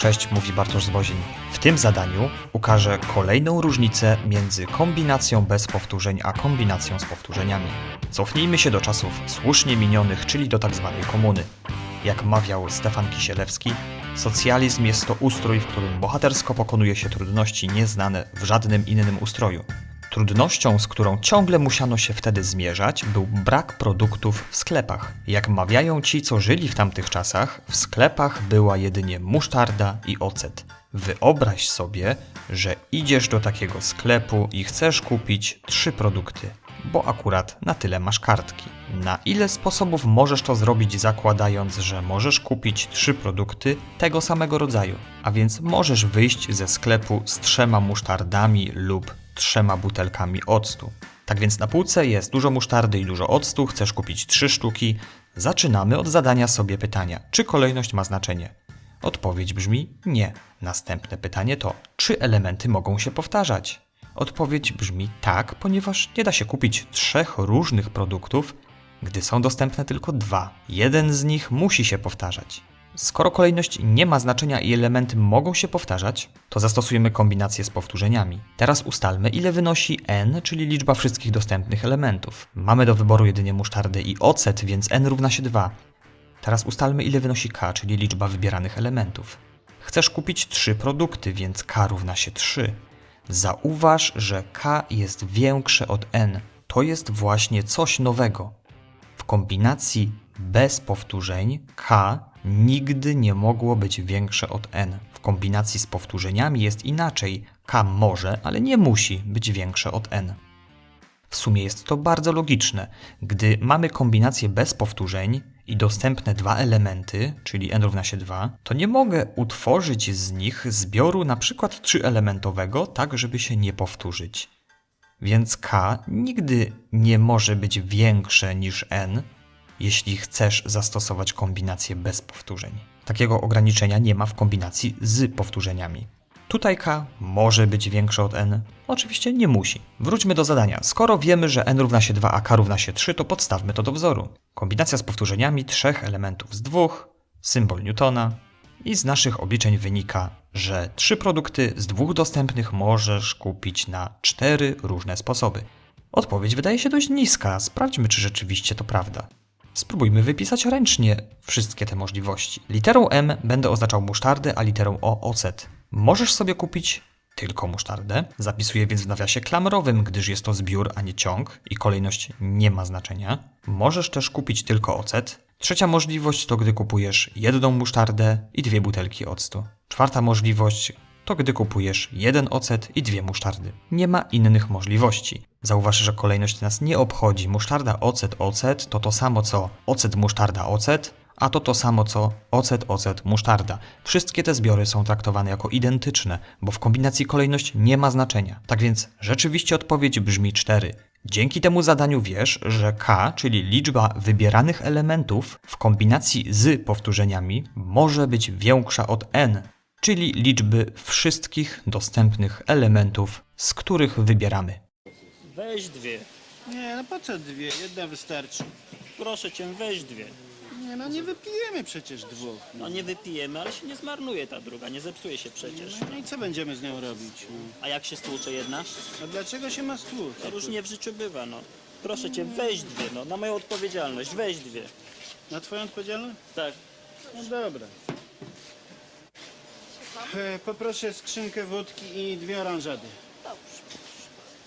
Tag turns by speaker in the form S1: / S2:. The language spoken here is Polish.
S1: Cześć, mówi Bartosz Zbozin. W tym zadaniu ukażę kolejną różnicę między kombinacją bez powtórzeń a kombinacją z powtórzeniami. Cofnijmy się do czasów słusznie minionych, czyli do tzw. komuny. Jak mawiał Stefan Kisielewski, socjalizm jest to ustrój, w którym bohatersko pokonuje się trudności nieznane w żadnym innym ustroju. Trudnością, z którą ciągle musiano się wtedy zmierzać, był brak produktów w sklepach. Jak mawiają ci, co żyli w tamtych czasach, w sklepach była jedynie musztarda i ocet. Wyobraź sobie, że idziesz do takiego sklepu i chcesz kupić trzy produkty, bo akurat na tyle masz kartki. Na ile sposobów możesz to zrobić, zakładając, że możesz kupić trzy produkty tego samego rodzaju? A więc możesz wyjść ze sklepu z trzema musztardami lub trzema butelkami octu. Tak więc na półce jest dużo musztardy i dużo octu, chcesz kupić trzy sztuki. Zaczynamy od zadania sobie pytania, czy kolejność ma znaczenie? Odpowiedź brzmi nie. Następne pytanie to, czy elementy mogą się powtarzać? Odpowiedź brzmi tak, ponieważ nie da się kupić trzech różnych produktów, gdy są dostępne tylko dwa. Jeden z nich musi się powtarzać. Skoro kolejność nie ma znaczenia i elementy mogą się powtarzać, to zastosujemy kombinację z powtórzeniami. Teraz ustalmy, ile wynosi n, czyli liczba wszystkich dostępnych elementów. Mamy do wyboru jedynie musztardę i ocet, więc n równa się 2. Teraz ustalmy, ile wynosi k, czyli liczba wybieranych elementów. Chcesz kupić trzy produkty, więc k równa się 3. Zauważ, że k jest większe od n. To jest właśnie coś nowego. W kombinacji bez powtórzeń k nigdy nie mogło być większe od n. W kombinacji z powtórzeniami jest inaczej. k może, ale nie musi być większe od n. W sumie jest to bardzo logiczne. Gdy mamy kombinację bez powtórzeń i dostępne dwa elementy, czyli n równa się 2, to nie mogę utworzyć z nich zbioru na przykład trzyelementowego, tak żeby się nie powtórzyć. Więc k nigdy nie może być większe niż n, jeśli chcesz zastosować kombinację bez powtórzeń. Takiego ograniczenia nie ma w kombinacji z powtórzeniami. Tutaj k może być większe od n, oczywiście nie musi. Wróćmy do zadania. Skoro wiemy, że n równa się 2, a k równa się 3, to podstawmy to do wzoru. Kombinacja z powtórzeniami trzech elementów z dwóch, symbol Newtona i z naszych obliczeń wynika, że trzy produkty z dwóch dostępnych możesz kupić na cztery różne sposoby. Odpowiedź wydaje się dość niska, sprawdźmy czy rzeczywiście to prawda. Spróbujmy wypisać ręcznie wszystkie te możliwości. Literą M będę oznaczał musztardę, a literą O ocet. Możesz sobie kupić tylko musztardę. Zapisuję więc w nawiasie klamrowym, gdyż jest to zbiór, a nie ciąg i kolejność nie ma znaczenia. Możesz też kupić tylko ocet. Trzecia możliwość to gdy kupujesz jedną musztardę i dwie butelki octu. Czwarta możliwość to gdy kupujesz jeden ocet i dwie musztardy. Nie ma innych możliwości. Zauważ, że kolejność nas nie obchodzi. Musztarda, ocet, ocet to to samo co ocet, musztarda, ocet, a to to samo co ocet, ocet, musztarda. Wszystkie te zbiory są traktowane jako identyczne, bo w kombinacji kolejność nie ma znaczenia. Tak więc rzeczywiście odpowiedź brzmi 4. Dzięki temu zadaniu wiesz, że k, czyli liczba wybieranych elementów w kombinacji z powtórzeniami może być większa od n, czyli liczby wszystkich dostępnych elementów, z których wybieramy.
S2: Weź dwie.
S3: Nie, no po co dwie? Jedna wystarczy.
S2: Proszę cię, weź dwie.
S3: Nie, no nie wypijemy przecież dwóch.
S2: No nie wypijemy, ale się nie zmarnuje ta druga, nie zepsuje się przecież.
S3: No i co będziemy z nią robić? No?
S2: A jak się stłucze jedna?
S3: A dlaczego się ma stłuc?
S2: To różnie w życiu bywa, no. Proszę cię, weź dwie, no, na moją odpowiedzialność, weź dwie.
S3: Na twoją odpowiedzialność?
S2: Tak.
S3: No dobra. E, poproszę skrzynkę wódki i dwie oranżady.